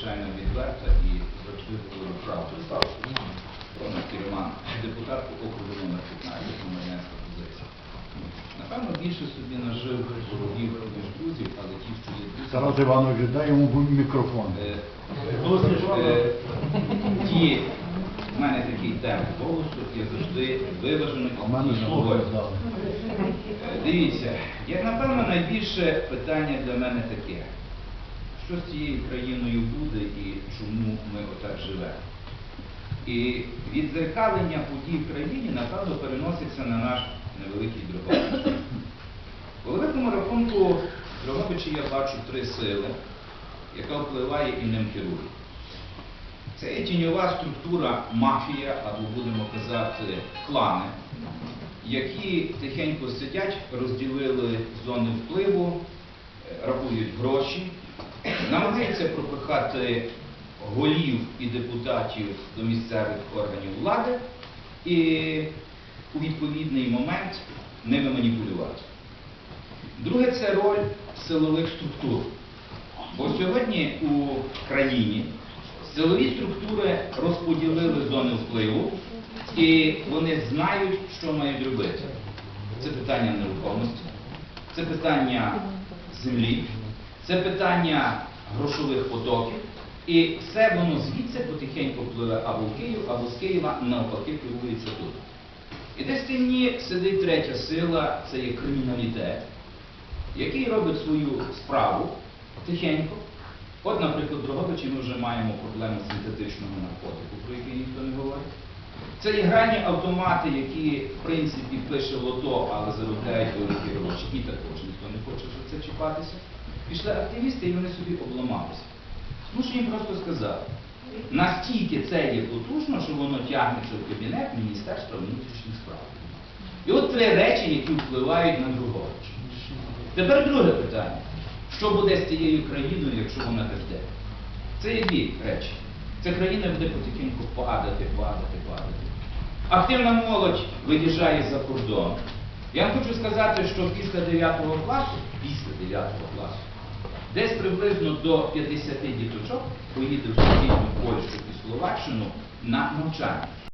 надзвичайно відверта і завжди говорю правду. Роман Кірман, депутат округу номер 15, громадянська позиція. Напевно, більше собі нажив ворогів, ніж друзів, але ті, що є друзі, Тарас Іванович, дай йому мікрофон. Е, е, Ті, в мене такий темп голосу, я завжди виважений говорю. дали. Е, Дивіться, як напевно найбільше питання для мене таке, що з цією країною буде і чому ми отак живемо. І відзеркалення подій в країні, напевно, переноситься на наш невеликий Дрогобич. У великому рахунку в Дрогобичі я бачу три сили, яка впливає і ним керує. Це є тіньова структура мафія, або будемо казати, клани, які тихенько сидять, розділили зони впливу, е, рахують гроші, намагаються пропихати голів і депутатів до місцевих органів влади і у відповідний момент ними маніпулювати. Друге це роль силових структур. Бо сьогодні у країні силові структури розподілили зони впливу, і вони знають, що мають робити. Це питання нерухомості, це питання землі, це питання грошових потоків. І все воно звідси потихеньку пливе або в Київ, або з Києва навпаки керується тут. І десь в тіні сидить третя сила, це є криміналітет, який робить свою справу тихенько. От, наприклад, в Дрогобичі ми вже маємо проблему синтетичного наркотику, про який ніхто не говорить. Це є гральні автомати, які, в принципі, пише лото, але заробляють великі гроші. І також ніхто не хоче за це чіпатися. Пішли активісти і вони собі обламалися. Мушу їм просто сказати, настільки це є потужно, що воно тягнеться в кабінет Міністерства внутрішніх справ. І от три речі, які впливають на Другович. Тепер друге питання. Що буде з цією країною, якщо вона піде? Це є дві речі. Ця країна буде потихеньку падати, падати, падати. Активна молодь виїжджає за кордон. Я вам хочу сказати, що після 9 класу, після 9 класу, десь приблизно до 50 діточок поїде в Польщу і Словаччину на навчання.